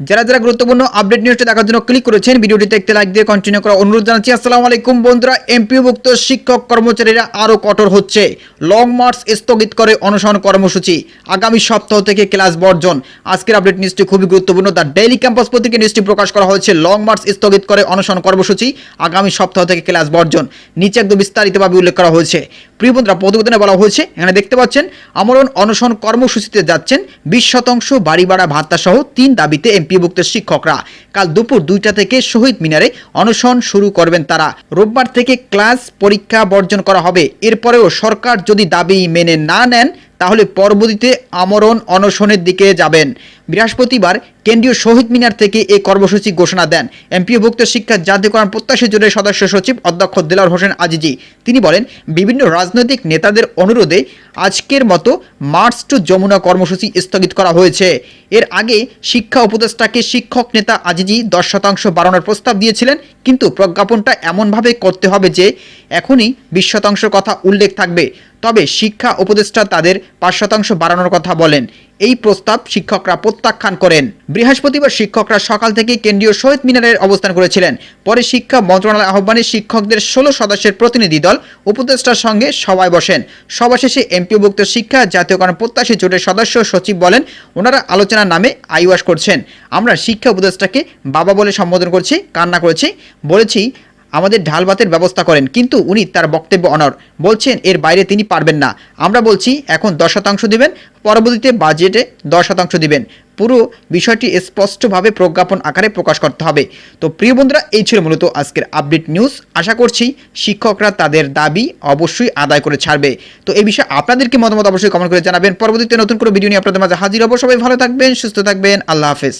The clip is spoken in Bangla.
যারা যারা গুরুত্বপূর্ণ আপডেট নিউজটা দেখার জন্য ক্লিক করেছেন, ভিডিওটিতে একটি লাইক দিয়ে কন্টিনিউ করা অনুরোধ জানাচ্ছি। আসসালামু আলাইকুম বন্ধুরা এমপিওভুক্ত শিক্ষক কর্মচারীরা আরও কঠোর হচ্ছে। লং মার্চ স্থগিত করে অনশন কর্মসূচি। আগামী সপ্তাহ থেকে ক্লাস বর্জন। আজকের আপডেট নিউজটি খুবই গুরুত্বপূর্ণ। দ্য ডেইলি ক্যাম্পাস পত্রিকা নিউজটি প্রকাশ করা হয়েছে। লং মার্চ স্থগিত করে অনশন কর্মসূচি। আগামী সপ্তাহ থেকে ক্লাস বর্জন। নিচে একদম বিস্তারিতভাবে উল্লেখ করা হয়েছে। প্রিয় বন্ধুরা প্রতিবেদনে বলা হয়েছে, এখানে দেখতে পাচ্ছেন, আমরণ অনশন কর্মসূচিতে যাচ্ছেন বিশ শতাংশ বাড়ি ভাড়া ভাতা সহ তিন দাবিতে এমপিভুক্ত শিক্ষকরা। কাল দুপুর দুইটা থেকে শহীদ মিনারে অনশন শুরু করবেন তারা। রোববার থেকে ক্লাস পরীক্ষা বর্জন করা হবে। এরপরেও সরকার যদি দাবি মেনে না নেন তাহলে পরবর্তীতে আমরণ অনশনের দিকে যাবেন। বৃহস্পতিবার কেন্দ্রীয় শহীদ মিনার থেকে এই কর্মসূচি ঘোষণা দেন। এমপিওভুক্ত শিক্ষা জাতীয়করণ প্রত্যাশী জোটের সদস্য সচিব অধ্যক্ষ দেলার হোসেন আজিজি। তিনি বলেন, বিভিন্ন রাজনৈতিক নেতাদের অনুরোধে আজকের মতো মার্চ টু যমুনা কর্মসূচি স্থগিত করা হয়েছে। এর আগে শিক্ষা উপদেষ্টাকে শিক্ষক নেতা আজিজি দশ শতাংশ বাড়ানোর প্রস্তাব দিয়েছিলেন, কিন্তু প্রজ্ঞাপনটা এমনভাবে করতে হবে যে এখনই বিশ শতাংশ কথা উল্লেখ থাকবে। তবে শিক্ষা উপদেষ্টা তাদের পাঁচ শতাংশ বাড়ানোর কথা বলেন। এই প্রস্তাব শিক্ষকরা প্রত্যাখ্যান করেন। বৃহস্পতিবার শিক্ষকরা সকাল থেকে কেন্দ্রীয় শহীদ মিনারের অবস্থান করেছিলেন। পরে শিক্ষা মন্ত্রণালয় আহ্বানে শিক্ষকদের ষোলো সদস্যের প্রতিনিধি দল উপদেষ্টার সঙ্গে সভায় বসেন। সভা শেষে এমপিভুক্ত শিক্ষা, জাতীয়করণ প্রত্যাশী জোটের সদস্য সচিব বলেন, ওনারা আলোচনার নামে আইওয়াস করছেন। আমরা শিক্ষা উপদেষ্টাকে বাবা বলে সম্বোধন করছি, কান্না করেছি। বলেছি আমাদের ঢাল ভাতের ব্যবস্থা করেন, কিন্তু উনি তার বক্তব্য অনর বলছেন, এর বাইরে তিনি পারবেন না। আমরা বলছি, এখন দশ শতাংশ দিবেন, পরবর্তীতে বাজেটে দশ শতাংশ দিবেন। পুরো বিষয়টি স্পষ্টভাবে প্রজ্ঞাপন আকারে প্রকাশ করতে হবে। তো প্রিয় বন্ধুরা, এই ছিল মূলত আজকের আপডেট নিউজ। আশা করছি শিক্ষকরা তাদের দাবি অবশ্যই আদায় করে ছাড়বে। তো এই বিষয়ে আপনাদেরকে মতামত অবশ্যই কমেন্ট করে জানাবেন। পরবর্তীতে নতুন করে ভিডিও নিয়ে আপনাদের মাঝে হাজির হব। সবাই ভালো থাকবেন, সুস্থ থাকবেন। আল্লাহ হাফেজ।